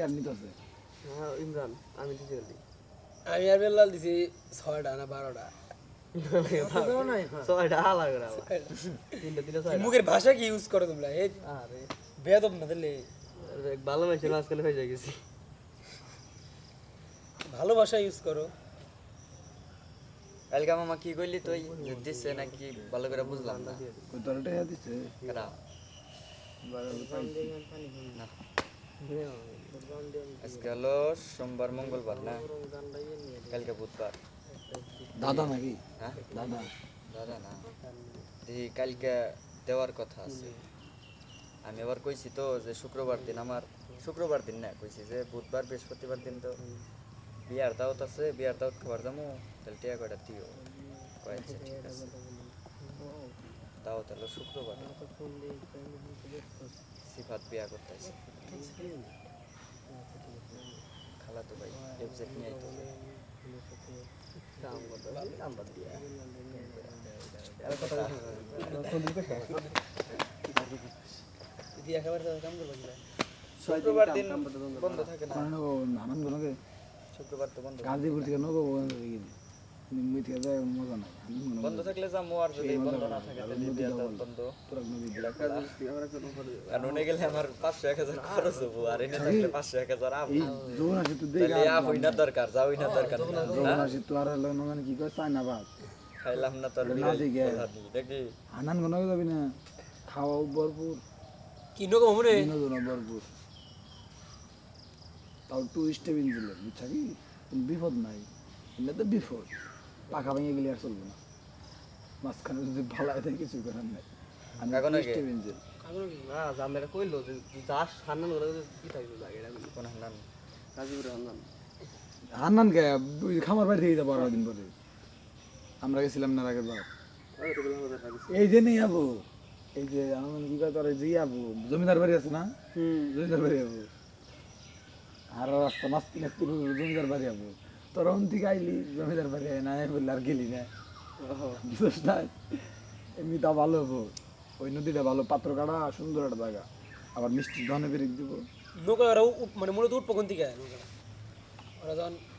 হ্যাঁ ইমরান আমি দিতে গেলি আমি আর বেল্লাল দিছি ছয়টা না বারোটা। ছয়টা আলাদা করে আবার। তিনটা তিনটা ছয়টা। মুখের ভাষা কি ইউজ করো তোমরা? এই না দিলে এক ভালো মানুষের মাঝখানে হয়ে গেছি। ভালো ভাষা ইউজ করো। কালকে মামা কি কইলি তুই? দিচ্ছে নাকি? ভালো করে বুঝলাম না। দিচ্ছে না। আজকে হলো সোমবার মঙ্গলবার না? কালকে বুধবার। দাদা নাকি? হ্যাঁ? দাদা। দাদা না? দেখি কালকে দেওয়ার কথা আছে। আমি আবার কইছি তো যে শুক্রবার দিন আমার শুক্রবার দিন না কইছি যে বুধবার বৃহস্পতিবার দিন তো। বিয়ার দাওয়াত আছে বিয়ার দাওয়াত খাবার দামো তাহলে টিয়া কয়টা দিও? কয়েছে ঠিক আছে। দাওয়াত হলো শুক্রবার। সিফাত বিয়া করতে আছে খালা তো ভাই এফজেড নিয়ে আইতো? শুক্রবার দিন বন্ধ থাকে না। নাকি শুক্রবার তো বন্ধ গাজীপুর থেকে নগো মুই থেকে যায় মজা নাই। আনন্দ বন্ধ থাকলে যাব আর যদি বন্ধ না থাকে তাহলে বিয়ার দাওয়াত বন্ধ। তোরা নদী আর উনি গেলে আমার পাঁচশো এক খরচ হব আর এনে থাকলে পাঁচশো এক আপ এই আছে তুই দেখ তাহলে হই না। দরকার যাওই না দরকার। না যৌন আছে তুই আর হলো মানে কি কয় চাই না খাইলাম না তোর না বিরাট দিকে। প্রধানী, দেখি। আনান কোনো যাবি না। খাওয়াও ভরপুর। কি নগো মনে ভরপুর। তাও টু স্টেপ ইঞ্জিনের বুঝছা কি বিপদ নাই। তো বিপদ। পাখা ভেঙে গেলে আর চলবে না। মাঝখানে যদি ভালো হয় কিছু করার নাই। আমি এখন আগে? স্টেপ ইঞ্জিন কামড় কি না জামদাটা কইলো যে যাস হান্নান করে কি থাকবে লাগে কোন হান্নান? গাজীপুরে হান্নান। হান্নান কে? খামার বাড়ি থেকে যাব আরও দিন পরে। আমরা গেছিলাম না আগের বার এই যে নেই আবু। এই যে আমার কি কয় যে আবু। জমিদার বাড়ি আছে না? জমিদার বাড়ি আবু। আর রাস্তা নাস্তি জমিদার বাড়ি আবু। তোর থেকে আইলি জমিদার বাড়ি না বললে আর গেলি না। বুঝছ না এমনি তা ভালো হব। ওই নদীটা ভালো পাত্র কাটা সুন্দর একটা জায়গা। আবার মিষ্টি ধনে বেরিয়ে দিব। নৌকা মানে মূলত উঠবো কোন দিকে? নৌকা। ওরা যখন